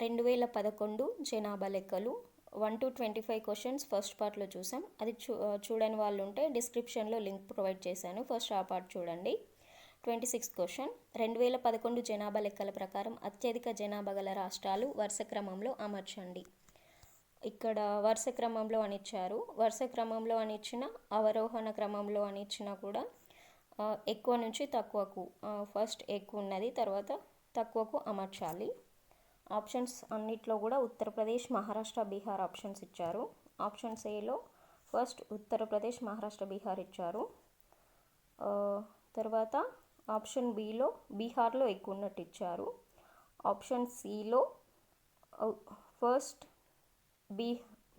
రెండు వేల పదకొండు జనాభా లెక్కలు. One to twenty five questions first పార్ట్లో చూసాం. అది చూ చూడని వాళ్ళు ఉంటే డిస్క్రిప్షన్లో లింక్ ప్రొవైడ్ చేశాను. ఫస్ట్ ఆ పార్ట్ చూడండి. ట్వంటీ సిక్స్త్ క్వశ్చన్ రెండు వేల పదకొండు జనాభా లెక్కల ప్రకారం అత్యధిక జనాభా గల రాష్ట్రాలు వరుస క్రమంలో అమర్చండి. ఇక్కడ వరుస క్రమంలో అని ఇచ్చారు. వరుస క్రమంలో అని ఇచ్చిన అవరోహణ క్రమంలో అని ఇచ్చినా కూడా ఎక్కువ నుంచి తక్కువకు ఫస్ట్ ఎక్కువ ఉన్నది తర్వాత తక్కువకు అమర్చాలి. ఆప్షన్స్ అన్నిట్లో కూడా ఉత్తరప్రదేశ్ మహారాష్ట్ర బీహార్ ఆప్షన్స్ ఇచ్చారు. ఆప్షన్స్ ఏలో ఫస్ట్ ఉత్తరప్రదేశ్ మహారాష్ట్ర బీహార్ ఇచ్చారు. తర్వాత ఆప్షన్ బిలో బీహార్లో ఎక్కువ ఉన్నట్టు ఇచ్చారు. ఆప్షన్ సిలో ఫస్ట్ బీ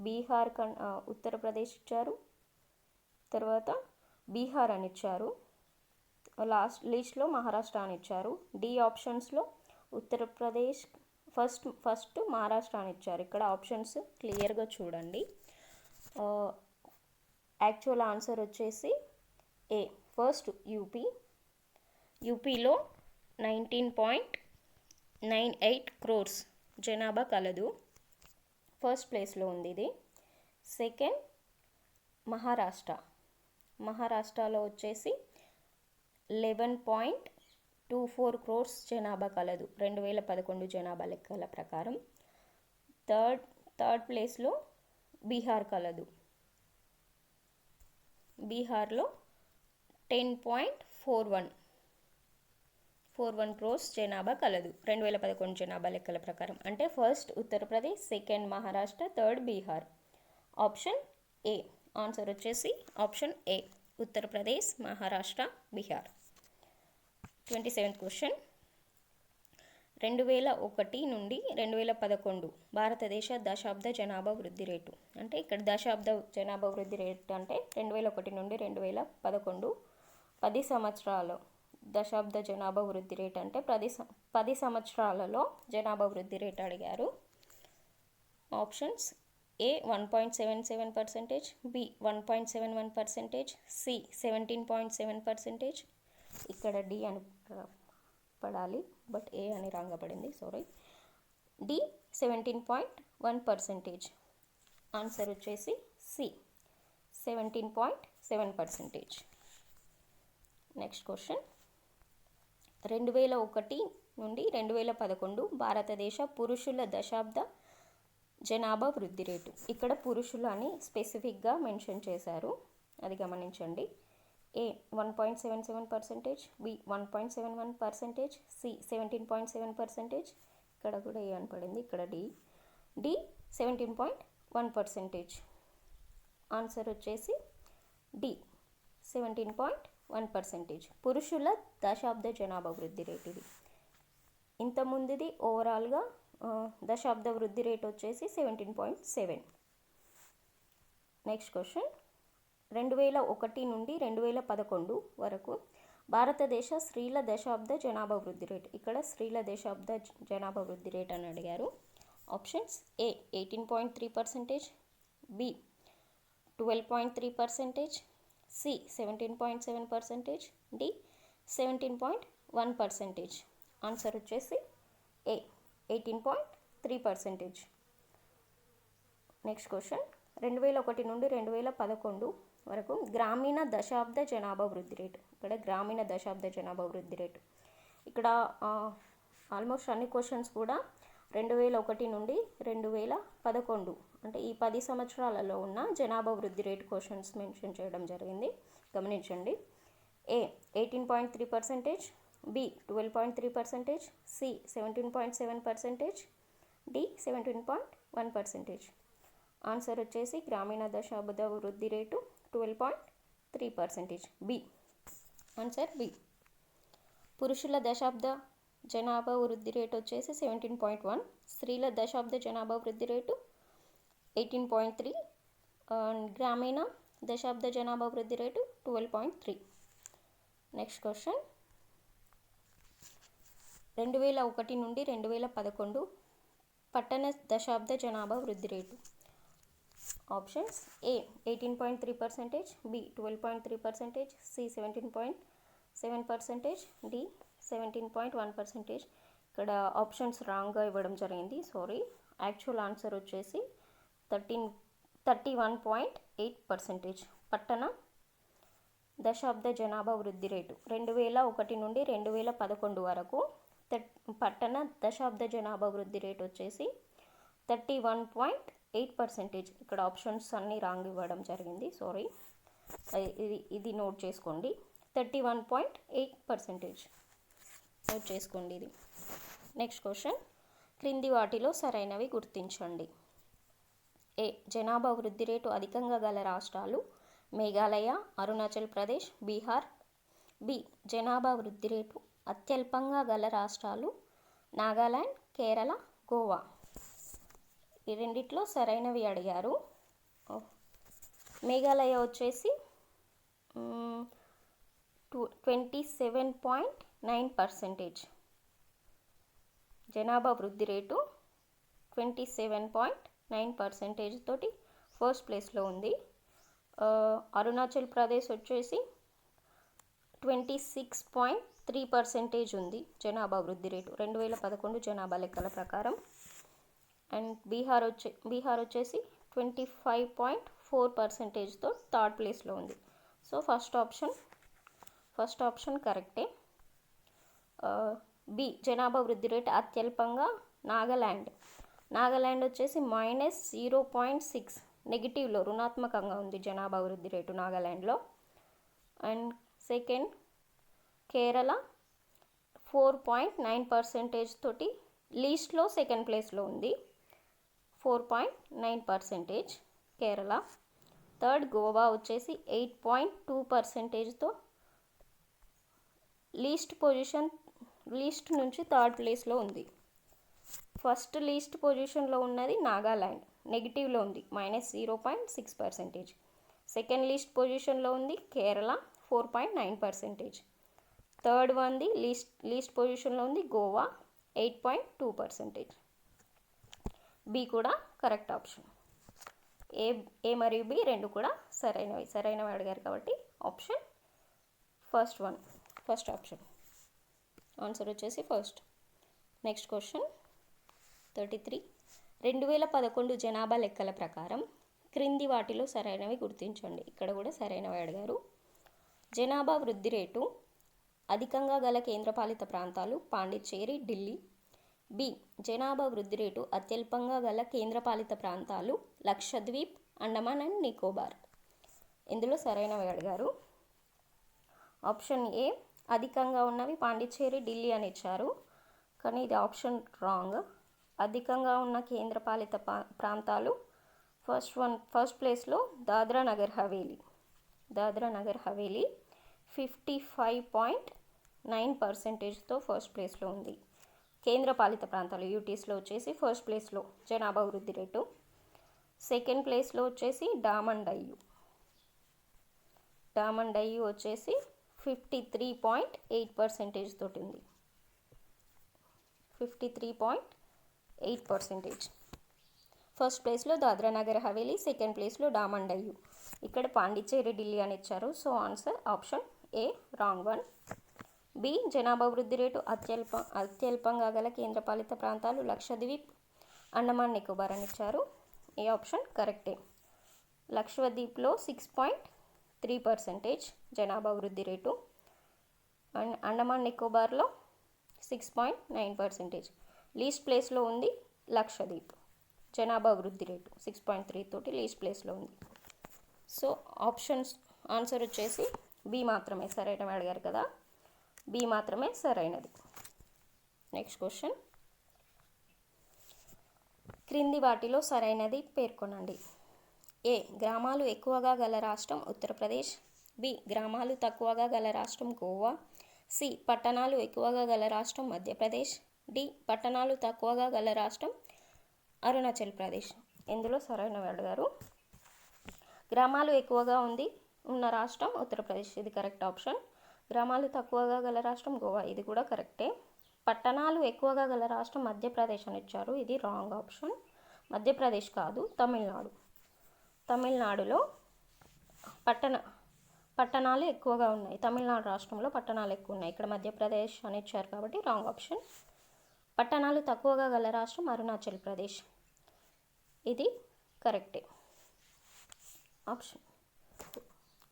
బీహార్ కన్ ఉత్తరప్రదేశ్ ఇచ్చారు. తర్వాత బీహార్ అని ఇచ్చారు. లాస్ట్ లిస్ట్లో మహారాష్ట్ర అని ఇచ్చారు. డి ఆప్షన్స్లో ఉత్తరప్రదేశ్ ఫస్ట్ ఫస్ట్ మహారాష్ట్ర అని ఇచ్చారు. ఇక్కడ ఆప్షన్స్ క్లియర్గా చూడండి. యాక్చువల్ ఆన్సర్ వచ్చేసి ఏ ఫస్ట్ యూపీ యూపీలో nineteen point nine eight crores జనాభా కలదు. ఫస్ట్ ప్లేస్లో ఉంది ఇది. సెకండ్ మహారాష్ట్ర. మహారాష్ట్రలో వచ్చేసి eleven point two four crores జనాభా కలదు. రెండు వేల పదకొండు జనాభా లెక్కల ప్రకారం థర్డ్ థర్డ్ ప్లేస్లో బీహార్ కలదు. బీహార్లో ten point four one four one crores జనాభా కలదు. రెండు వేల పదకొండు జనాభా లెక్కల ప్రకారం అంటే first Uttar Pradesh second Maharashtra third Bihar. Option A answer వచ్చేసి option A Uttar Pradesh Maharashtra Bihar. Twenty seventh question. రెండు వేల ఒకటి నుండి రెండు వేల పదకొండు భారతదేశ దశాబ్ద జనాభా వృద్ధి రేటు. అంటే ఇక్కడ దశాబ్ద జనాభా వృద్ధి రేటు అంటే రెండు వేల ఒకటి నుండి రెండు వేల పదకొండు పది సంవత్సరాలు దశాబ్ద జనాభా వృద్ధి రేట్ అంటే పది సం- పది సంవత్సరాలలో జనాభా వృద్ధి రేట్ అడిగారు. Options A one point seven seven percentage B one point seven one percentage C seventeen point seven percentage ఇక్కడ డి అని పడాలి బట్ ఏ అని రాంగా పడింది sorry D seventeen point one percentage answer వచ్చేసి C seventeen point seven percentage next question రెండు వేల ఒకటి నుండి రెండు వేల పదకొండు భారతదేశ పురుషుల దశాబ్ద జనాభా వృద్ధి రేటు. ఇక్కడ పురుషులు అని స్పెసిఫిక్గా మెన్షన్ చేశారు. అది గమనించండి. A one point seven seven percentage B one point seven one percentage C seventeen point seven percentage ఇక్కడ కూడా ఏ అని పడింది ఇక్కడ D D seventeen point one percentage answer వచ్చేసి D seventeen point one percentage పురుషుల దశాబ్ద జనాభా వృద్ధి రేట్ ఇది. ఇంత ముందుది ఓవరాల్గా దశాబ్ద వృద్ధి రేట్ వచ్చేసి seventeen point seven next question రెండు వేల ఒకటి నుండి రెండు వేల పదకొండు వరకు భారతదేశ స్త్రీల దశాబ్ద జనాభా వృద్ధి రేట్. ఇక్కడ స్త్రీల దశాబ్ద జనాభా వృద్ధి రేట్ అని అడిగారు. Options A eighteen point three percentage B twelve point three percentage C seventeen point seven percentage D seventeen point one percentage. Answer వచ్చేసి A eighteen point three percentage. Next question. రెండు వేల ఒకటి నుండి రెండు వేల పదకొండు వరకు గ్రామీణ దశాబ్ద జనాభా వృద్ధి రేటు. ఇక్కడ గ్రామీణ దశాబ్ద జనాభా వృద్ధి రేటు. ఇక్కడ ఆల్మోస్ట్ అన్ని క్వశ్చన్స్ కూడా రెండు వేల ఒకటి నుండి రెండు వేల పదకొండు అంటే ఈ పది సంవత్సరాలలో ఉన్న జనాభా వృద్ధి రేటు క్వశ్చన్స్ మెన్షన్ చేయడం జరిగింది. గమనించండి. A eighteen point three percentage B twelve point three percentage C seventeen point seven percentage D seventeen point one percentage. Answer వచ్చేసి గ్రామీణ దశాబ్ద వృద్ధి rate twelve point three percentage B answer B పురుషుల దశాబ్ద జనాభా వృద్ధి రేటు వచ్చేసి సెవెంటీన్ పాయింట్ వన్ స్త్రీల దశాబ్ద జనాభా వృద్ధి రేటు ఎయిటీన్ పాయింట్ త్రీ గ్రామీణ దశాబ్ద జనాభా వృద్ధి rate twelve point three next question రెండు వేల ఒకటి నుండి రెండు వేల పదకొండు పట్టణ దశాబ్ద జనాభా వృద్ధి rate. Options A eighteen point three percentage B twelve point three percentage C seventeen point seven percentage D seventeen point one percentage ఇక్కడ ఆప్షన్స్ రాంగ్గా ఇవ్వడం జరిగింది సారీ యాక్చువల్ ఆన్సర్ వచ్చేసి thirteen thirty one point eight percentage పట్టణ దశాబ్ద జనాభా వృద్ధి rate. రెండు వేల ఒకటి నుండి రెండు వేల పదకొండు వరకు పట్టణ దశాబ్ద జనాభా వృద్ధి రేటు వచ్చేసి thirty one point eight percentage ఇక్కడ ఆప్షన్స్ అన్నీ రాంగ్ ఇవ్వడం జరిగింది. సారీ ఇది ఇది నోట్ చేసుకోండి. Thirty one point eight percentage. Note చేసుకోండి ఇది. నెక్స్ట్ క్వశ్చన్ క్రింది వాటిలో సరైనవి గుర్తించండి. ఏ జనాభా వృద్ధి రేటు అధికంగా గల రాష్ట్రాలు మేఘాలయ అరుణాచల్ ప్రదేశ్ బీహార్. బి జనాభా వృద్ధి రేటు అత్యల్పంగా గల రాష్ట్రాలు నాగాలాండ్ కేరళ గోవా. ఈ రెండిట్లో సరైనవి అడిగారు. మేఘాలయ వచ్చేసి two twenty seven point nine percentage. జనాభా వృద్ధి rate twenty seven point nine percentage తోటి ఫస్ట్ ప్లేస్లో ఉంది. అరుణాచల్ ప్రదేశ్ వచ్చేసి twenty six point three percentage ఉంది జనాభా వృద్ధి రేటు. రెండు వేల పదకొండు జనాభా లెక్కల ప్రకారం అండ్ బీహార్ వచ్చే బీహార్ వచ్చేసి ట్వంటీ ఫైవ్ పాయింట్ ఫోర్ పర్సెంటేజ్తో థర్డ్ ప్లేస్లో ఉంది. So first option first option కరెక్టే. బి జనాభా వృద్ధి రేటు అత్యల్పంగా నాగాల్యాండ్ నాగాల్యాండ్ వచ్చేసి మైనస్ జీరో పాయింట్ సిక్స్ నెగిటివ్లో రుణాత్మకంగా ఉంది జనాభా వృద్ధి rate నాగాల్యాండ్లో and second Kerala four point nine percentage తోటి లీస్ట్లో సెకండ్ ప్లేస్లో ఉంది. Four point nine percentage Kerala. Third Goa వచ్చేసి ఎయిట్ పాయింట్ టూ పర్సెంటేజ్తో లీస్ట్ పొజిషన్ లీస్ట్ నుంచి థర్డ్ ప్లేస్లో ఉంది. ఫస్ట్ లీస్ట్ పొజిషన్లో ఉన్నది నాగాల్యాండ్ నెగిటివ్లో ఉంది minus zero point six percentage. Second least పొజిషన్లో ఉంది Kerala four point nine percentage. Third వన్ది least least పొజిషన్లో ఉంది Goa eight point two percentage. B కూడా కరెక్ట్ ఆప్షన్. ఏ ఏ మరియు బి రెండు కూడా సరైనవి సరైనవి అడిగారు కాబట్టి option first one first option. Answer వచ్చేసి first. Next question thirty three. రెండు వేల పదకొండు జనాభా లెక్కల ప్రకారం క్రింది వాటిలో సరైనవి గుర్తించండి. ఇక్కడ కూడా సరైనవి అడిగారు. జనాభా వృద్ధి రేటు అధికంగా గల కేంద్రపాలిత ప్రాంతాలు పాండిచ్చేరి ఢిల్లీ బి. జనాభా వృద్ధి రేటు అత్యల్పంగా గల కేంద్రపాలిత ప్రాంతాలు లక్షద్వీప్ అండమాన్ అండ్ నికోబార్. ఇందులో సరైనవి అడిగారు ఆప్షన్ ఏ అధికంగా ఉన్నవి పాండిచ్చేరి ఢిల్లీ అని ఇచ్చారు. కానీ ఇది ఆప్షన్ రాంగ్. అధికంగా ఉన్న కేంద్రపాలిత ప్రాంతాలు ఫస్ట్ వన్ ఫస్ట్ ప్లేస్లో Dadra Nagar Haveli. Dadra Nagar Haveli fifty five point nine పర్సెంటేజ్తో first ప్లేస్లో ఉంది. కేంద్రపాలిత ప్రాంతాలు యూటీస్లో వచ్చేసి ఫస్ట్ ప్లేస్లో జనాభా వృద్ధి రేటు సెకండ్ ప్లేస్లో వచ్చేసి డామన్ డయ్యు వచ్చేసి fifty three point eight percentage తోటి ఉంది. Fifty three point eight percentage first ప్లేస్లో దాద్రా నగర్ హవేలీ సెకండ్ ప్లేస్లో డామన్ ఇక్కడ పాండిచ్చేరి ఢిల్లీ అని ఇచ్చారు so answer option A wrong one. B. జనాభా వృద్ధి రేటు అత్యల్ప అత్యల్పంగా గల కేంద్రపాలిత ప్రాంతాలు లక్షద్వీప్ అండమాన్ నికోబార్ అని ఇచ్చారు ఏ ఆప్షన్? కరెక్టే. లక్షద్వీప్లో సిక్స్ పాయింట్ త్రీ పర్సెంటేజ్ జనాభా వృద్ధి rate. And Andaman నికోబార్లో six point nine percentage. Least ప్లేస్లో ఉంది లక్షద్వీప్. జనాభా వృద్ధి రేటు సిక్స్ పాయింట్ త్రీ తోటి లీస్ట్ ప్లేస్లో ఉంది. సో ఆప్షన్స్ ఆన్సర్ వచ్చేసి బి మాత్రమే. సరైన అడిగారు కదా? బి మాత్రమే సరైనది. నెక్స్ట్ క్వశ్చన్ క్రింది వాటిలో సరైనది పేర్కొనండి. ఏ గ్రామాలు ఎక్కువగా గల రాష్ట్రం ఉత్తరప్రదేశ్. బి గ్రామాలు తక్కువగా గల రాష్ట్రం గోవా. సి పట్టణాలు ఎక్కువగా గల రాష్ట్రం మధ్యప్రదేశ్. డి పట్టణాలు తక్కువగా గల రాష్ట్రం అరుణాచల్ ప్రదేశ్. ఇందులో సరైనవి అడిగారు గ్రామాలు ఎక్కువగా ఉంది ఉన్న రాష్ట్రం ఉత్తరప్రదేశ్. ఇది కరెక్ట్ ఆప్షన్. గ్రామాలు తక్కువగా గల రాష్ట్రం గోవా. ఇది కూడా కరెక్టే. పట్టణాలు ఎక్కువగా గల రాష్ట్రం మధ్యప్రదేశ్ అని ఇచ్చారు. ఇది రాంగ్ ఆప్షన్. మధ్యప్రదేశ్ కాదు తమిళనాడు. తమిళనాడులో పట్టణ పట్టణాలు ఎక్కువగా ఉన్నాయి. తమిళనాడు రాష్ట్రంలో పట్టణాలు ఎక్కువ ఉన్నాయి. ఇక్కడ మధ్యప్రదేశ్ అని ఇచ్చారు కాబట్టి రాంగ్ ఆప్షన్. పట్టణాలు తక్కువగా గల రాష్ట్రం అరుణాచల్ ప్రదేశ్. ఇది కరెక్టే. ఆప్షన్.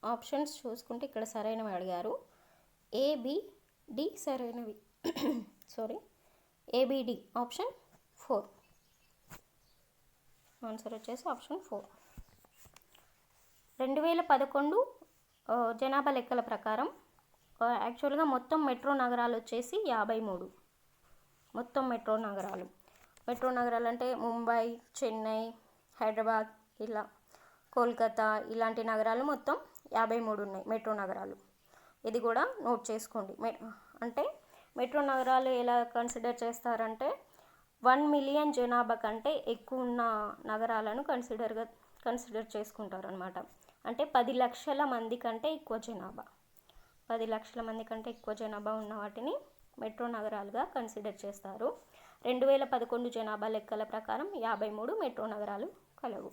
ఆప్షన్స్ చూసుకుంటే ఇక్కడ సరైనవి అడిగారు. ఏబిడి సరైనవి. Sorry ABD option four answer వచ్చేసి ఆప్షన్ ఫోర్ రెండు వేల పదకొండు జనాభా లెక్కల ప్రకారం యాక్చువల్గా మొత్తం మెట్రో నగరాలు వచ్చేసి యాభై మూడు. మొత్తం మెట్రో నగరాలు. మెట్రో నగరాలు అంటే ముంబై చెన్నై హైదరాబాద్ ఇలా కోల్కతా ఇలాంటి నగరాలు మొత్తం యాభై మూడు ఉన్నాయి మెట్రో నగరాలు. ఇది కూడా నోట్ చేసుకోండి. మె అంటే మెట్రో నగరాలు ఎలా కన్సిడర్ చేస్తారంటే వన్ మిలియన్ జనాభా కంటే ఎక్కువ ఉన్న నగరాలను కన్సిడర్గా కన్సిడర్ చేసుకుంటారు అనమాట అంటే పది లక్షల మంది కంటే ఎక్కువ జనాభా. పది లక్షల మంది కంటే ఎక్కువ జనాభా ఉన్న వాటిని మెట్రో నగరాలుగా కన్సిడర్ చేస్తారు. రెండు వేల పదకొండు జనాభా లెక్కల ప్రకారం యాభై మూడు మెట్రో నగరాలు కలవు.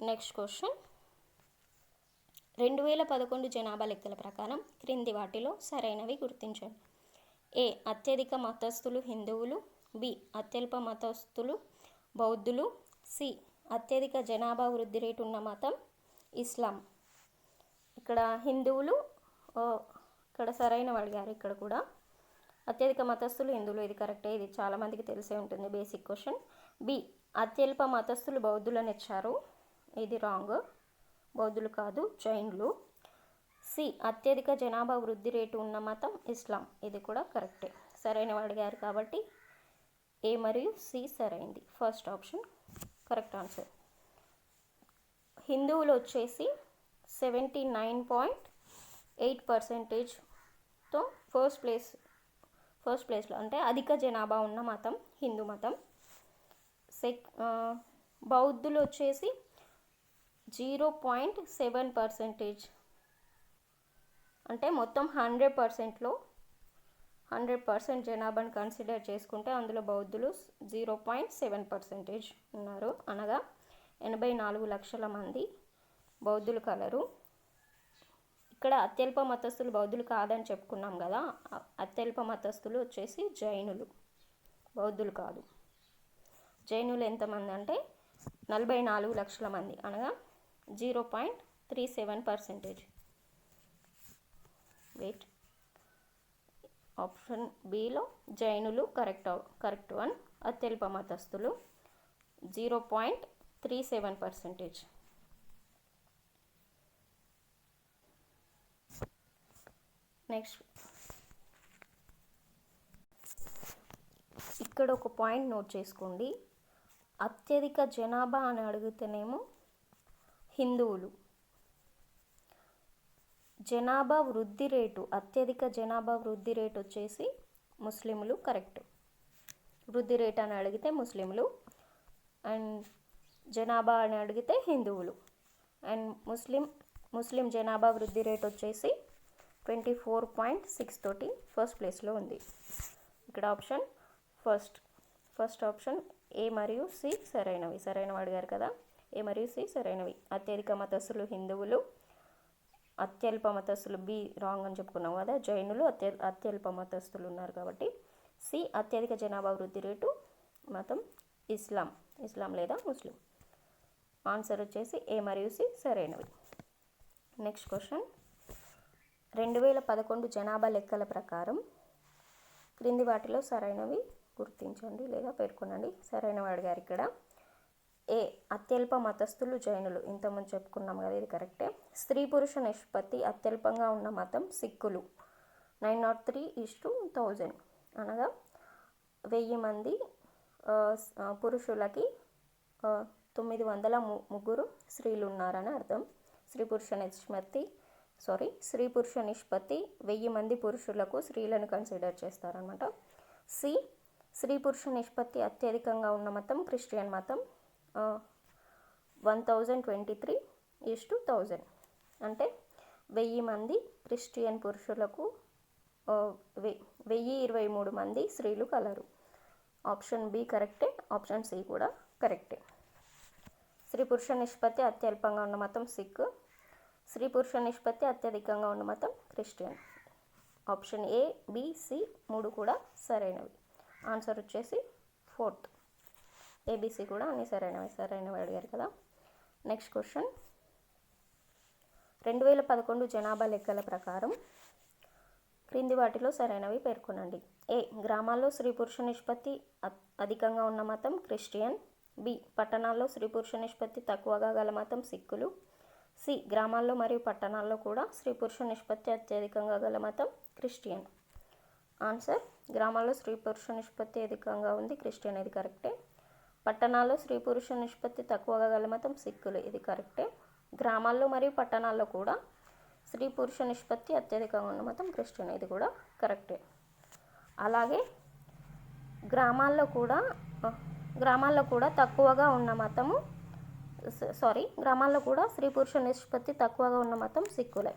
నెక్స్ట్ క్వశ్చన్ రెండు వేల పదకొండు జనాభా లెక్కల ప్రకారం క్రింది వాటిలో సరైనవి గుర్తించండి. ఏ. అత్యధిక మతస్థులు హిందువులు. బి. అత్యల్ప మతస్థులు బౌద్ధులు. సి. అత్యధిక జనాభా వృద్ధి రేటు ఉన్న మతం ఇస్లాం. ఇక్కడ హిందువులు ఓ, ఇక్కడ సరైన అడిగారు ఇక్కడ కూడా. అత్యధిక మతస్థులు హిందువులు ఇది కరెక్టే ఇది చాలామందికి తెలిసే ఉంటుంది బేసిక్ క్వశ్చన్. బి. అత్యల్ప మతస్థులు బౌద్ధులను ఇచ్చారు ఇది రాంగ్. బౌద్ధులు కాదు జైన్లు సి అత్యధిక జనాభా వృద్ధి రేటు ఉన్న మతం ఇస్లాం. ఇది కూడా కరెక్టే. సరైన అడిగారు కాబట్టి ఏ మరియు సి సరైంది. First option correct answer. హిందువులు వచ్చేసి సెవెంటీ నైన్ పాయింట్ ఎయిట్ పర్సెంటేజ్తో ఫస్ట్ ప్లేస్ ఫస్ట్ ప్లేస్లో అంటే అధిక జనాభా ఉన్న మతం హిందూ మతం. సెక్ బౌద్ధులు వచ్చేసి జీరో పాయింట్ సెవెన్ పర్సెంటేజ్. అంటే మొత్తం హండ్రెడ్ పర్సెంట్లో హండ్రెడ్ పర్సెంట్ జనాభాను కన్సిడర్ చేసుకుంటే అందులో బౌద్ధులు జీరో పాయింట్ సెవెన్ పర్సెంటేజ్ ఉన్నారు. అనగా ఎనభై నాలుగు లక్షల మంది బౌద్ధులు కలరు. ఇక్కడ అత్యల్ప మతస్థులు బౌద్ధులు కాదని చెప్పుకున్నాం కదా అత్యల్ప మతస్థులు వచ్చేసి జైనులు బౌద్ధులు కాదు. జైనులు ఎంతమంది అంటే నలభై నాలుగు లక్షల మంది. అనగా zero point three seven percentage. Wait option below జైనులు కరెక్ట్ కరెక్ట్ వన్ అత్యల్ప మతస్థులు zero point three seven percentage. Next ఇక్కడ ఒక పాయింట్ నోట్ చేసుకోండి. అత్యధిక జనాభా అని అడిగితేనేమో హిందువులు. జనాభా వృద్ధి రేటు అత్యధిక జనాభా వృద్ధి రేటు వచ్చేసి ముస్లింలు కరెక్ట్. వృద్ధి రేట్ అని అడిగితే ముస్లింలు అండ్ జనాభా అని అడిగితే హిందువులు. అండ్ ముస్లిం ముస్లిం జనాభా వృద్ధి రేట్ వచ్చేసి ట్వంటీ ఫోర్ పాయింట్ సిక్స్ తోటి ఫస్ట్ ప్లేస్లో ఉంది. ఇక్కడ option first first option A మరియు సి సరైనవి సరైనవి అడిగారు కదా? ఏ మరియు సి సరైనవి. అత్యధిక మతస్థులు హిందువులు అత్యల్ప మతస్థులు బి రాంగ్ అని చెప్పుకున్నాం కదా జైనులు అత్య అత్యల్ప మతస్థులు ఉన్నారు కాబట్టి సి అత్యధిక జనాభా వృద్ధి రేటు మతం ఇస్లాం ఇస్లాం లేదా ముస్లిం. ఆన్సర్ వచ్చేసి ఏ మరియు సి సరైనవి. Next question. రెండు వేల పదకొండు జనాభా లెక్కల ప్రకారం క్రింది వాటిలో సరైనవి గుర్తించండి లేదా పేర్కొనండి. సరైనవి అడిగారు ఇక్కడ. ఏ అత్యల్ప మతస్థులు జైనులు? ఇంతకుముందు చెప్పుకున్నాం కదా ఇది కరెక్టే. స్త్రీ పురుష నిష్పత్తి అత్యల్పంగా ఉన్న మతం సిక్కులు. Nine naught three is to thousand. అనగా వెయ్యి మంది పురుషులకి తొమ్మిది వందల ము- ముగ్గురు స్త్రీలు ఉన్నారని అర్థం. స్త్రీ పురుష నిష్పత్తి సారీ స్త్రీ పురుష నిష్పత్తి వెయ్యి మంది పురుషులకు స్త్రీలను కన్సిడర్ చేస్తారనమాట సి స్త్రీ పురుష నిష్పత్తి అత్యధికంగా ఉన్న మతం క్రిస్టియన్ మతం. One thousand twenty three is to thousand. అంటే వెయ్యి మంది క్రిస్టియన్ పురుషులకు వెయ్యి ఇరవై మూడు మంది స్త్రీలు కలరు. ఆప్షన్ బి కరెక్టే ఆప్షన్ సి కూడా కరెక్టే. స్త్రీ పురుష నిష్పత్తి అత్యల్పంగా ఉన్న మతం సిక్ స్త్రీ పురుష నిష్పత్తి అత్యధికంగా ఉన్న మతం Christian. Option A B C మూడు కూడా సరైనవి. ఆన్సర్ వచ్చేసి ఫోర్త్. ఏబీసీ కూడా అన్నీ సరైనవి సరైనవి అడిగారు కదా. నెక్స్ట్ క్వశ్చన్ రెండు వేల పదకొండు జనాభా లెక్కల ప్రకారం క్రింది వాటిలో సరైనవి పేర్కొనండి. ఏ గ్రామాల్లో స్త్రీ పురుష నిష్పత్తి అధికంగా ఉన్న మతం క్రిస్టియన్. బి పట్టణాల్లో స్త్రీ పురుష నిష్పత్తి తక్కువగా గల మతం సిక్కులు. సి గ్రామాల్లో మరియు పట్టణాల్లో కూడా స్త్రీ పురుష నిష్పత్తి అత్యధికంగా గల మతం క్రిస్టియన్. ఆన్సర్ గ్రామాల్లో స్త్రీ పురుష నిష్పత్తి అధికంగా ఉంది క్రిస్టియన్. ఇది కరెక్టే? పట్టణాల్లో స్త్రీ పురుష నిష్పత్తి తక్కువగా గల మతం సిక్కులు. ఇది కరెక్టే. గ్రామాల్లో మరియు పట్టణాల్లో కూడా స్త్రీ పురుష నిష్పత్తి అత్యధికంగా ఉన్న మతం క్రిస్టియన్. ఇది కూడా కరెక్టే. అలాగే గ్రామాల్లో కూడా గ్రామాల్లో కూడా తక్కువగా ఉన్న మతము స- సారీ గ్రామాల్లో కూడా స్త్రీ పురుష నిష్పత్తి తక్కువగా ఉన్న మతం సిక్కులే.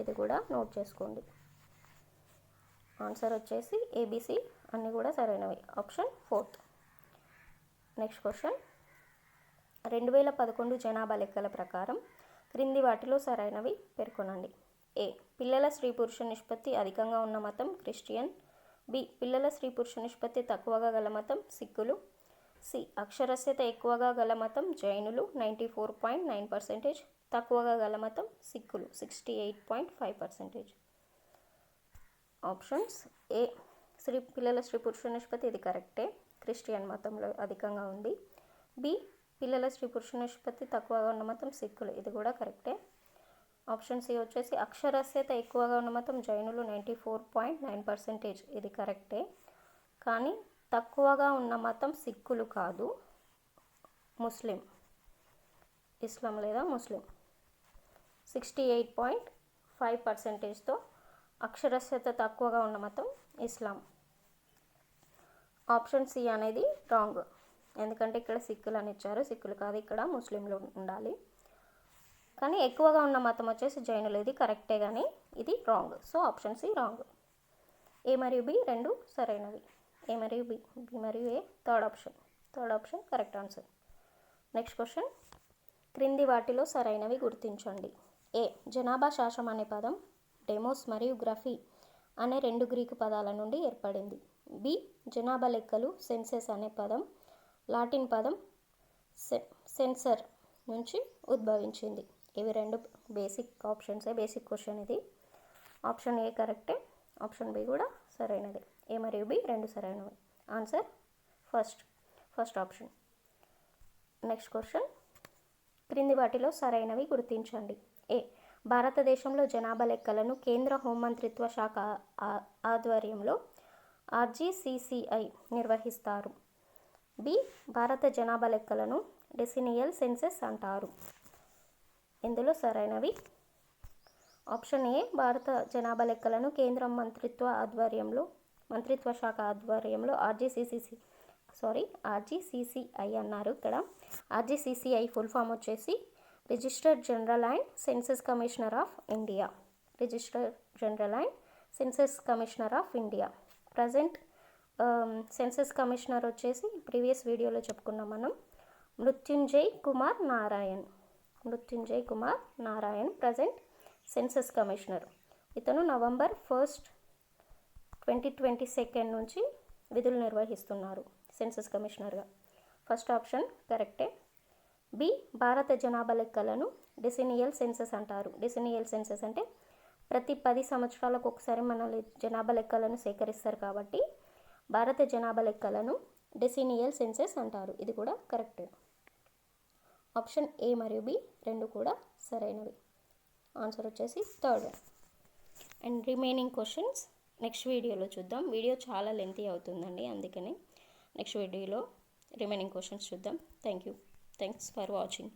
ఇది కూడా నోట్ చేసుకోండి. ఆన్సర్ వచ్చేసి ఏబీసీ అన్నీ కూడా సరైనవి. Option fourth. నెక్స్ట్ క్వశ్చన్ రెండు వేల పదకొండు జనాభా లెక్కల ప్రకారం క్రింది వాటిలో సరైనవి పేర్కొనండి. ఏ పిల్లల స్త్రీ పురుష నిష్పత్తి అధికంగా ఉన్న మతం క్రిస్టియన్. బి పిల్లల స్త్రీ పురుష నిష్పత్తి తక్కువగా గల మతం సిక్కులు. సి అక్షరస్యత ఎక్కువగా గల మతం జైనులు ninety four point nine percentage. తక్కువగా గల మతం సిక్కులు sixty eight point five percentage. Options A స్త్రీ పిల్లల స్త్రీ పురుష నిష్పత్తి ఇది కరెక్టే క్రిస్టియన్ మతంలో అధికంగా ఉంది. బి పిల్లల స్త్రీ పురుష నిష్పత్తి తక్కువగా ఉన్న మతం సిక్కులు. ఇది కూడా కరెక్టే. ఆప్షన్ సి వచ్చేసి అక్షరాస్యత ఎక్కువగా ఉన్న మతం జైనులు ninety four point nine percentage. ఇది కరెక్టే. కానీ తక్కువగా ఉన్న మతం సిక్కులు కాదు. ముస్లిం. ఇస్లాం లేదా ముస్లిం. సిక్స్టీ ఎయిట్ పాయింట్ ఫైవ్ పర్సెంటేజ్తో అక్షరస్యత తక్కువగా ఉన్న మతం ఇస్లాం. ఆప్షన్ సి అనేది రాంగ్. ఎందుకంటే ఇక్కడ సిక్కులు అని ఇచ్చారు. సిక్కులు కాదు ఇక్కడ ముస్లింలు ఉండాలి. కానీ ఎక్కువగా ఉన్న మతం వచ్చేసి జైనులు. ఇది కరెక్టే కానీ ఇది wrong. So option C wrong. A మరియు బి రెండు సరైనవి. ఏ మరియు బి బి మరియు A third option. Third option correct answer. Next question. క్రింది వాటిలో సరైనవి గుర్తించండి. ఏ జనాభా శాసం అనే పదం డెమోస్ మరియు గ్రఫీ అనే రెండు గ్రీకు పదాల నుండి ఏర్పడింది. బి జనాభా లెక్కలు సెన్సెస్ అనే పదం లాటిన్ పదం సె సెన్సర్ నుంచి ఉద్భవించింది. ఇవి రెండు బేసిక్ ఆప్షన్సే బేసిక్ క్వశ్చన్ ఇది. ఆప్షన్ ఏ కరెక్టే ఆప్షన్ బి కూడా సరైనది. ఏ మరియు బి రెండు సరైనవి. Answer first first option. Next question. క్రింది వాటిలో సరైనవి గుర్తించండి. ఏ భారతదేశంలో జనాభా లెక్కలను కేంద్ర హోంమంత్రిత్వ శాఖ ఆధ్వర్యంలో ఆర్జీసీసీఐ నిర్వహిస్తారు. బి. భారత జనాభా లెక్కలను డెసినియల్ సెన్సెస్ అంటారు. ఇందులో సరైనవి? Option A. భారత జనాభా లెక్కలను కేంద్ర మంత్రిత్వ ఆధ్వర్యంలో మంత్రిత్వ శాఖ ఆధ్వర్యంలో ఆర్జీసీసీసీ సారీ ఆర్జీసీసీఐ అన్నారు ఇక్కడ. ఆర్జీసీసీఐ ఫుల్ ఫామ్ వచ్చేసి registered general and census commissioner of India. Registered general and census commissioner of India. Present um, census commissioner వచ్చేసి ప్రీవియస్ వీడియోలో చెప్పుకున్నాం మనం. Mrityunjay Kumar Narayan. Mrityunjay Kumar Narayan present census commissioner ఇతను November first twenty twenty second నుంచి విధులు నిర్వహిస్తున్నారు senses కమిషనర్గా first option కరెక్టే బి భారత జనాభా లెక్కలను డెసినియల్ సెన్సెస్ అంటారు. డెసినియల్ సెన్సెస్ అంటే ప్రతి పది సంవత్సరాలకు ఒకసారి మన జనాభా లెక్కలను సేకరిస్తారు కాబట్టి భారత జనాభా లెక్కలను డెసినియల్ సెన్సెస్ అంటారు. ఇది కూడా కరెక్ట్. ఆప్షన్ ఏ మరియు బి రెండు కూడా సరైనవి. ఆన్సర్ వచ్చేసి third. And remaining questions next వీడియోలో చూద్దాం. వీడియో చాలా లెంతీ అవుతుందండి అందుకని నెక్స్ట్ వీడియోలో రిమైనింగ్ క్వశ్చన్స్ చూద్దాం. Thank you. Thanks for watching.